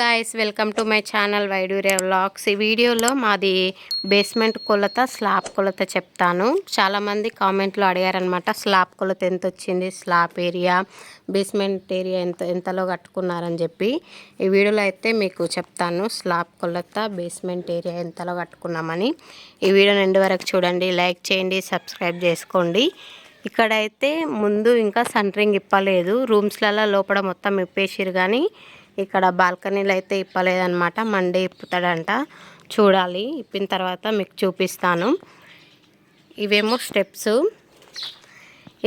Guys welcome to my channel Vaiduriya vlogs ఈ వీడియోలో మాది బేస్మెంట్ కొలత స్లాబ్ కొలత చెప్తాను. చాలామంది కామెంట్లో అడిగారనమాట స్లాబ్ కొలత ఎంత వచ్చింది స్లాబ్ ఏరియా బేస్మెంట్ ఏరియా ఎంత ఎంతలో కట్టుకున్నారని చెప్పి. ఈ వీడియోలో అయితే మీకు చెప్తాను స్లాబ్ కొలత బేస్మెంట్ ఏరియా ఎంతలో కట్టుకున్నామని. ఈ వీడియో రెండు వరకు చూడండి లైక్ చేయండి సబ్స్క్రైబ్ చేసుకోండి. ఇక్కడైతే ముందు ఇంకా సంట్రింగ్ ఇప్పలేదు. రూమ్స్లలో లోపల మొత్తం ఇప్పేసిరు కానీ ఇక్కడ బాల్కనీలు అయితే ఇప్పలేదనమాట మండే ఇప్పుతాడంట. చూడాలి. ఇప్పిన తర్వాత మీకు చూపిస్తాను. ఇవేమో స్టెప్స్.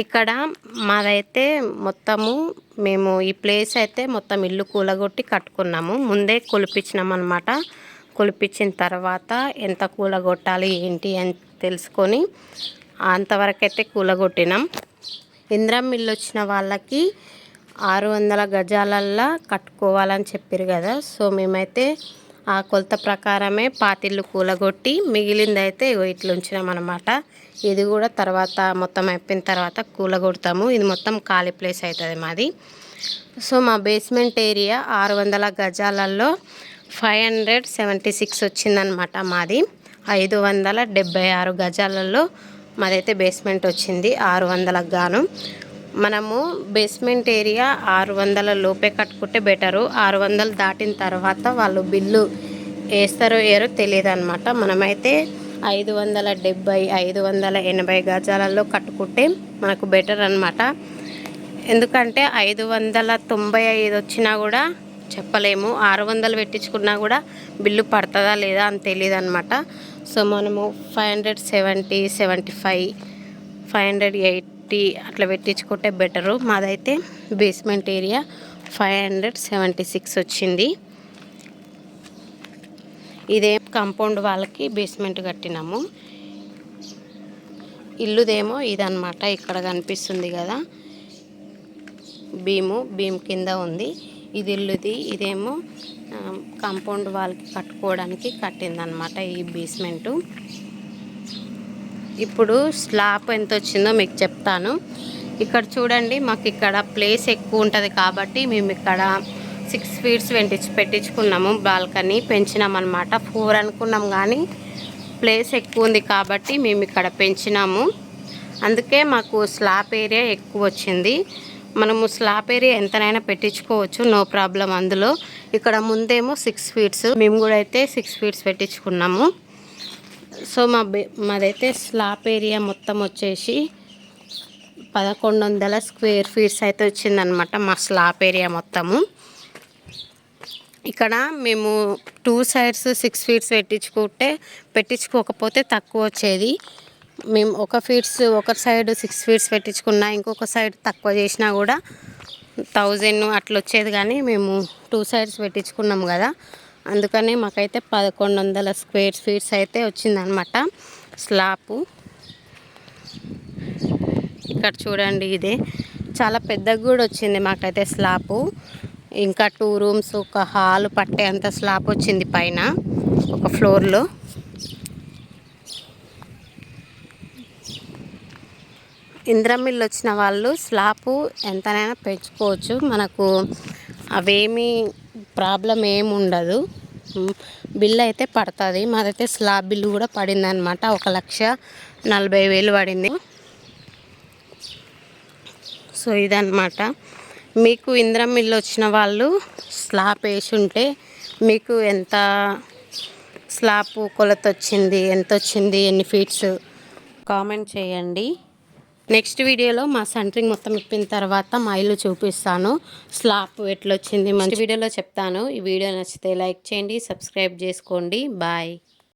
ఇక్కడ మాదైతే మొత్తము మేము ఈ ప్లేస్ అయితే మొత్తం ఇల్లు కూలగొట్టి కట్టుకున్నాము. ముందే కులిపించినాం అనమాట కులిపించిన తర్వాత ఎంత కూలగొట్టాలి ఏంటి అని తెలుసుకొని అంతవరకు అయితే కూలగొట్టినాం. ఇంద్రం ఇల్లు వచ్చిన వాళ్ళకి ఆరు వందల గజాలల్లా కట్టుకోవాలని చెప్పారు కదా. సో మేమైతే ఆ కొలత ప్రకారమే పాతిళ్ళు కూలగొట్టి మిగిలిందైతే ఇట్లా ఉంచినాం అనమాట ఇది కూడా తర్వాత మొత్తం అయిపోయిన తర్వాత కూలగొడతాము. ఇది మొత్తం ఖాళీ ప్లేస్ అవుతుంది మాది. సో మా బేస్మెంట్ ఏరియా ఆరు వందల గజాలలో ఫైవ్ హండ్రెడ్ సెవెంటీ సిక్స్ వచ్చిందనమాట మాది. ఐదు వందల డెబ్బై ఆరు గజాలలో మాదైతే బేస్మెంట్ వచ్చింది ఆరు వందలకు గాను. మనము బేస్మెంట్ ఏరియా ఆరు వందల లోపే కట్టుకుంటే బెటరు. ఆరు వందలు దాటిన తర్వాత వాళ్ళు బిల్లు వేస్తారో ఏరో తెలియదు అనమాట మనమైతే ఐదు వందల డెబ్బై ఐదు వందల ఎనభై గజాలలో కట్టుకుంటే మనకు బెటర్ అనమాట ఎందుకంటే ఐదు వందల తొంభై ఐదు వచ్చినా కూడా చెప్పలేము. ఆరు వందలు పెట్టించుకున్నా కూడా బిల్లు పడుతుందా లేదా అని తెలియదు అనమాట సో మనము five hundred seventy seventy five five hundred eight పెట్టి అట్లా పెట్టించుకుంటే బెటరు. మాదైతే basement area five hundred seventy six వచ్చింది. ఇదే కాంపౌండ్ వాళ్ళకి బేస్మెంట్ కట్టినాము. ఇల్లుదేమో ఇదనమాట ఇక్కడ కనిపిస్తుంది కదా. భీము భీమ్ కింద ఉంది. ఇది ఇల్లుది ఇదేమో కాంపౌండ్ వాళ్ళకి కట్టుకోవడానికి కట్టిందనమాట ఈ బేస్మెంటు ఇప్పుడు స్లాబ్ ఎంత వచ్చిందో మీకు చెప్తాను. ఇక్కడ చూడండి మాకు ఇక్కడ ప్లేస్ ఎక్కువ ఉంటుంది కాబట్టి మేము ఇక్కడ సిక్స్ ఫీట్స్ వెంటించి పెట్టించుకున్నాము. బాల్కనీ పెంచినామన్నమాట ఫోర్ అనుకున్నాం కానీ ప్లేస్ ఎక్కువ ఉంది కాబట్టి మేము ఇక్కడ పెంచినాము. అందుకే మాకు స్లాబ్ ఏరియా ఎక్కువ వచ్చింది. మనము స్లాబ్ ఏరియా ఎంతనైనా పెట్టించుకోవచ్చు నో ప్రాబ్లం అందులో. ఇక్కడ ముందేమో సిక్స్ ఫీట్స్ మేము కూడా అయితే సిక్స్ ఫీట్స్ పెట్టించుకున్నాము. సో మా మాదైతే స్లాప్ ఏరియా మొత్తం వచ్చేసి పదకొండు వందల స్క్వేర్ ఫీట్స్ అయితే వచ్చిందనమాట మా స్లాప్ ఏరియా మొత్తము. ఇక్కడ మేము టూ సైడ్స్ సిక్స్ ఫీట్స్ పెట్టించుకుంటే పెట్టించుకోకపోతే తక్కువ వచ్చేది. మేము ఒక ఫీట్స్ ఒక సైడ్ సిక్స్ ఫీట్స్ పెట్టించుకున్నా ఇంకొక సైడ్ తక్కువ చేసినా కూడా థౌజండ్ అట్లా వచ్చేది కానీ మేము టూ సైడ్స్ పెట్టించుకున్నాము కదా. అందుకని మాకైతే పదకొండు వందల స్క్వేర్ ఫీట్స్ అయితే వచ్చిందనమాట స్లాపు. ఇక్కడ చూడండి ఇదే. చాలా పెద్దగా కూడా వచ్చింది మాకైతే స్లాపు. ఇంకా టూ రూమ్స్ ఒక హాల్ పట్టే అంత స్లాప్ వచ్చింది పైన ఒక ఫ్లోర్లో. ఇంద్రమిల్లు వచ్చిన వాళ్ళు స్లాపు ఎంతనైనా పెంచుకోవచ్చు. మనకు అవేమీ ప్రాబ్లం ఏమి ఉండదు బిల్ అయితే పడుతుంది. మాదైతే స్లాబ్ బిల్లు కూడా పడింది అనమాట ఒక లక్ష నలభై వేలు పడింది. సో ఇదనమాట మీకు ఇంద్రం మిల్లు వచ్చిన వాళ్ళు స్లాబ్ వేసి ఉంటే మీకు ఎంత స్లాబ్ కొలత వచ్చింది ఎంత వచ్చింది ఎన్ని ఫీట్స్? కామెంట్ చేయండి. నెక్స్ట్ వీడియోలో మా సెంటరింగ్ మొత్తం ఇప్పిన తర్వాత మా ఇల్లు చూపిస్తాను. స్లాప్ ఎట్లొచ్చింది మంచి వీడియోలో చెప్తాను. ఈ వీడియో నచ్చితే లైక్ చేయండి సబ్స్క్రైబ్ చేసుకోండి. బాయ్.